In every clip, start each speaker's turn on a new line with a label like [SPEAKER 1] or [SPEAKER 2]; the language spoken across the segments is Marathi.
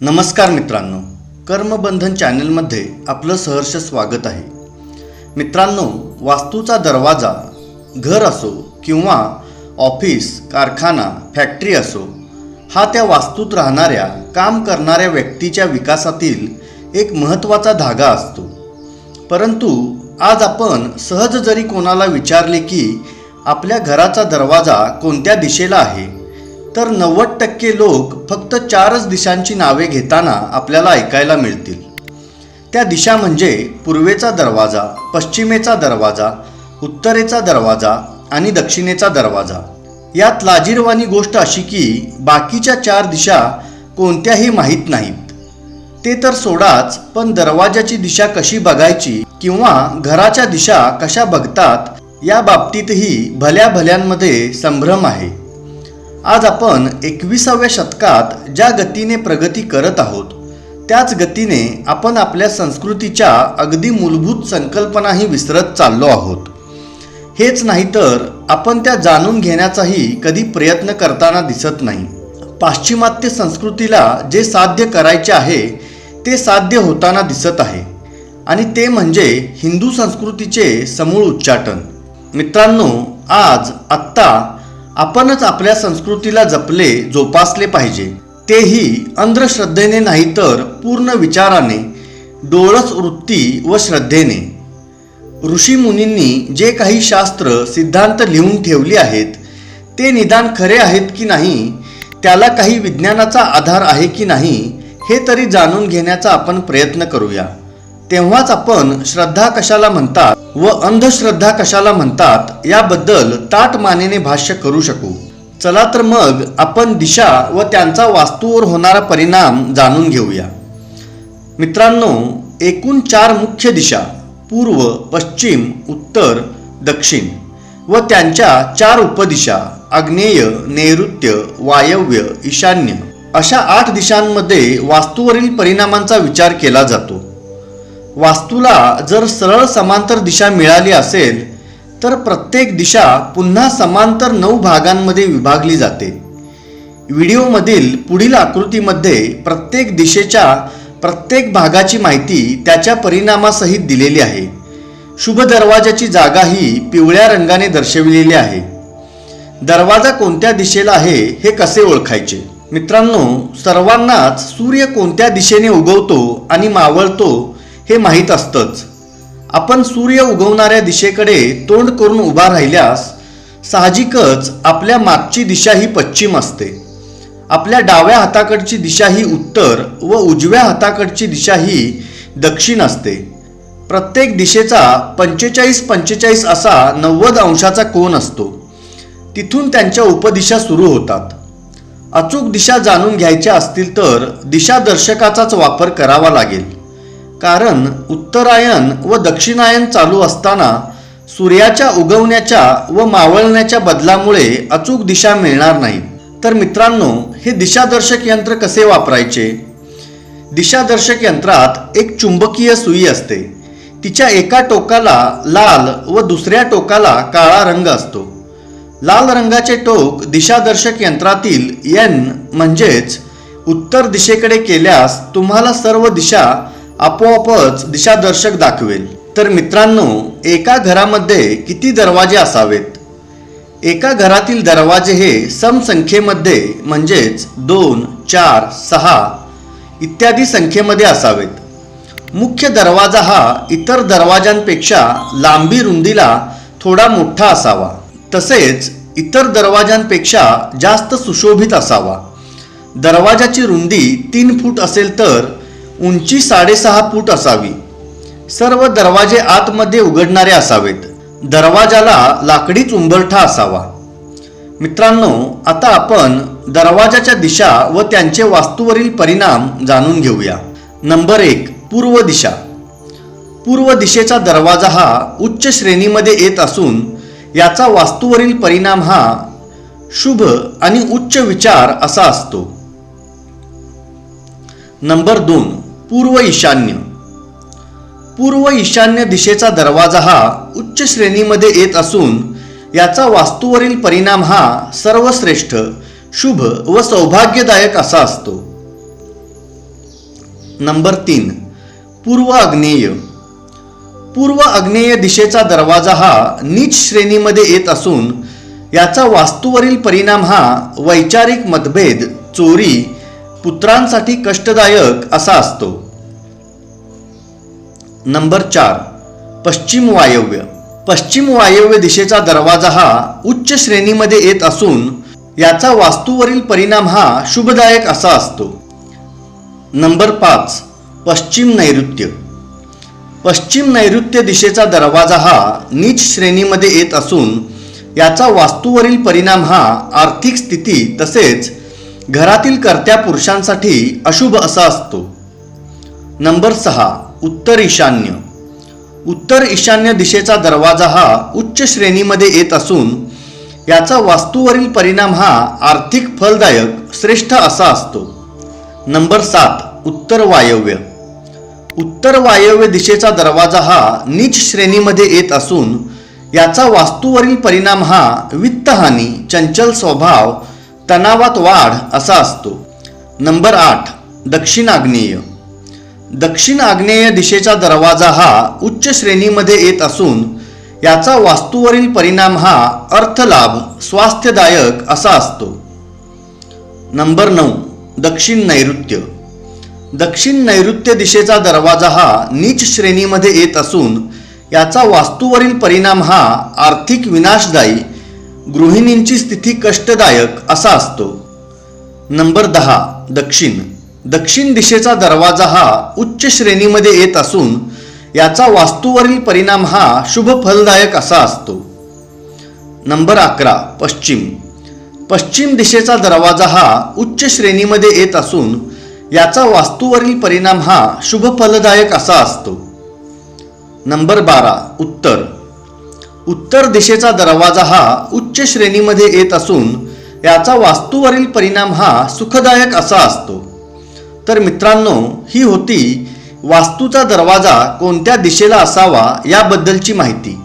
[SPEAKER 1] नमस्कार मित्रांनो कर्मबंधन चॅनलमध्ये आपलं सहर्ष स्वागत आहे. मित्रांनो वास्तूचा दरवाजा घर असो किंवा ऑफिस कारखाना फॅक्टरी असो हा त्या वास्तूत राहणाऱ्या काम करणाऱ्या व्यक्तीच्या विकासातील एक महत्त्वाचा धागा असतो. परंतु आज आपण सहज जरी कोणाला विचारले की आपल्या घराचा दरवाजा कोणत्या दिशेला आहे तर नव्वद टक्के लोक फक्त चारच दिशांची नावे घेताना आपल्याला ऐकायला मिळतील. त्या दिशा म्हणजे पूर्वेचा दरवाजा पश्चिमेचा दरवाजा उत्तरेचा दरवाजा आणि दक्षिणेचा दरवाजा. यात लाजीरवाणी गोष्ट अशी की बाकीच्या चार दिशा कोणत्याही माहीत नाहीत. ते तर सोडाच पण दरवाजाची दिशा कशी बघायची किंवा घराच्या दिशा कशा बघतात या बाबतीतही भल्या भल्यांमध्ये संभ्रम आहे. आज आपण एकविसाव्या शतकात ज्या गतीने प्रगती करत आहोत त्याच गतीने आपण आपल्या संस्कृतीच्या अगदी मूलभूत संकल्पनाही विसरत चाललो आहोत. हेच नाही तर आपण त्या जाणून घेण्याचाही कधी प्रयत्न करताना दिसत नाही. पाश्चिमात्य संस्कृतीला जे साध्य करायचे आहे ते साध्य होताना दिसत आहे. आणि ते म्हणजे हिंदू संस्कृतीचे समूळ उच्चाटन. मित्रांनो आज आत्ता आपणच आपल्या संस्कृतीला जपले जोपासले पाहिजे. तेही अंधश्रद्धेने नाही तर पूर्ण विचाराने डोळस वृत्ती व श्रद्धेने. ऋषीमुनींनी जे काही शास्त्र सिद्धांत लिहून ठेवली आहेत ते निदान खरे आहेत की नाही त्याला काही विज्ञानाचा आधार आहे की नाही हे तरी जाणून घेण्याचा आपण प्रयत्न करूया. तेव्हाच आपण श्रद्धा कशाला म्हणतात? व अंधश्रद्धा कशाला म्हणतात याबद्दल ताट मानेने भाष्य करू शकू. चला तर मग आपण दिशा व त्यांचा वास्तूवर होणारा परिणाम जाणून घेऊया. मित्रांनो एकूण चार मुख्य दिशा पूर्व पश्चिम उत्तर दक्षिण व त्यांच्या चार उपदिशा आग्नेय नैऋत्य वायव्य ईशान्य. अशा आठ दिशांमध्ये वास्तूवरील परिणामांचा विचार केला जातो. वास्तूला जर सरळ समांतर दिशा मिळाली असेल तर प्रत्येक दिशा पुन्हा समांतर नऊ भागांमध्ये विभागली जाते. व्हिडिओमधील पुढील आकृतीमध्ये प्रत्येक दिशेच्या प्रत्येक भागाची माहिती त्याच्या परिणामासहित दिलेली आहे. शुभ दरवाजाची जागा ही पिवळ्या रंगाने दर्शविलेली आहे. दरवाजा कोणत्या दिशेला आहे हे कसे ओळखायचे? मित्रांनो सर्वांनाच सूर्य कोणत्या दिशेने उगवतो आणि मावळतो हे माहीत असतंच. आपण सूर्य उगवणाऱ्या दिशेकडे तोंड करून उभा राहिल्यास साहजिकच आपल्या मागची दिशा ही पश्चिम असते. आपल्या डाव्या हाताकडची दिशा ही उत्तर व उजव्या हाताकडची दिशा ही दक्षिण असते. प्रत्येक दिशेचा पंचेचाळीस पंचेचाळीस असा नव्वद अंशाचा कोन असतो. तिथून त्यांच्या उपदिशा सुरू होतात. अचूक दिशा जाणून घ्यायच्या असतील तर दिशादर्शकाचाच वापर करावा लागेल. कारण उत्तरायण व दक्षिणायन चालू असताना सूर्याच्या उगवण्याच्या व मावळण्याच्या बदलामुळे अचूक दिशा मिळणार नाही. तर मित्रांनो हे दिशादर्शक यंत्र कसे वापरायचे? दिशादर्शक यंत्रात एक चुंबकीय सुई असते. तिच्या एका टोकाला लाल व दुसऱ्या टोकाला काळा रंग असतो. लाल रंगाचे टोक दिशादर्शक यंत्रातील एन म्हणजेच उत्तर दिशेकडे केल्यास तुम्हाला सर्व दिशा आपोआपच दिशादर्शक दाखवेल. तर मित्रांनो एका घरामध्ये किती दरवाजे असावेत? एका घरातील दरवाजे हे समसंख्येमध्ये म्हणजेच दोन चार सहा इत्यादी संख्येमध्ये असावेत. मुख्य दरवाजा हा इतर दरवाजांपेक्षा लांबी रुंदीला थोडा मोठा असावा. तसेच इतर दरवाजांपेक्षा जास्त सुशोभित असावा. दरवाजाची रुंदी तीन फूट असेल तर उंची साडेसहा फूट असावी. सर्व दरवाजे आतमध्ये उघडणारे असावेत. दरवाजाला लाकडीच उंबरठा असावा. मित्रांनो आता आपण दरवाजाच्या दिशा व त्यांचे वास्तूवरील परिणाम जाणून घेऊया. नंबर एक पूर्व दिशा. पूर्व दिशेचा दरवाजा हा उच्च श्रेणीमध्ये येत असून याचा वास्तूवरील परिणाम हा शुभ आणि उच्च विचार असा असतो. नंबर दोन पूर्व ईशान्य. पूर्व ईशान्य दिशेचा दरवाजा हा उच्च श्रेणीमध्ये येत असून याचा वास्तूवरील परिणाम हा सर्वश्रेष्ठ शुभ व सौभाग्यदायक असा असतो. नंबर तीन पूर्व आग्नेय पूर्व आग्नेय दिशेचा दरवाजा हा नीच श्रेणीमध्ये येत असून याचा वास्तूवरील परिणाम हा वैचारिक मतभेद चोरी पुत्रांसाठी कष्टदायक असा असतो. नंबर चार पश्चिम वायव्य. पश्चिम वायव्य दिशेचा दरवाजा हा उच्च श्रेणीमध्ये येत असून याचा वास्तूवरील परिणाम हा शुभदायक असा असतो. नंबर पाच पश्चिम नैऋत्य. पश्चिम नैऋत्य दिशेचा दरवाजा हा नीच श्रेणीमध्ये येत असून याचा वास्तूवरील परिणाम हा आर्थिक स्थिती तसेच घरातील कर्त्या पुरुषांसाठी अशुभ असा असतो. नंबर सहा उत्तर ईशान्य. उत्तर ईशान्य दिशेचा दरवाजा हा उच्च श्रेणीमध्ये येत असून याचा वास्तूवरील परिणाम हा आर्थिक फलदायक श्रेष्ठ असा असतो. नंबर सात उत्तर वायव्य. उत्तर वायव्य दिशेचा दरवाजा हा नीच श्रेणीमध्ये येत असून याचा वास्तूवरील परिणाम हा वित्तहानी चंचल स्वभाव तणावात वाढ असा असतो. नंबर आठ दक्षिण आग्नेय दक्षिण आग्नेय दिशेचा दरवाजा हा उच्च श्रेणीमध्ये येत असून याचा वास्तूवरील परिणाम हा अर्थलाभ स्वास्थ्यदायक असा असतो. नंबर नऊ दक्षिण नैऋत्य. दक्षिण नैऋत्य दिशेचा दरवाजा हा नीच श्रेणीमध्ये येत असून याचा वास्तूवरील परिणाम हा आर्थिक विनाशदायी गृहिणींची स्थिती कष्टदायक असा असतो. नंबर दहा दक्षिण. दक्षिण दिशेचा दरवाजा हा उच्च श्रेणीमध्ये येत असून याचा वास्तूवरील परिणाम हा शुभ फलदायक असा असतो. नंबर अकरा पश्चिम. पश्चिम दिशेचा दरवाजा हा उच्च श्रेणीमध्ये येत असून याचा वास्तूवरील परिणाम हा शुभ फलदायक असा असतो. नंबर बारा उत्तर. उत्तर दिशेचा दरवाजा हा उच्च श्रेणीमध्ये येत असून याचा वास्तूवरील परिणाम हा सुखदायक असा असतो. तर मित्रांनो ही होती वास्तूचा दरवाजा कोणत्या दिशेला असावा याबद्दलची माहिती.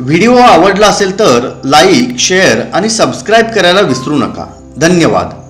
[SPEAKER 1] व्हिडिओ आवडला असेल तर लाईक शेअर आणि सबस्क्राईब करायला विसरू नका. धन्यवाद.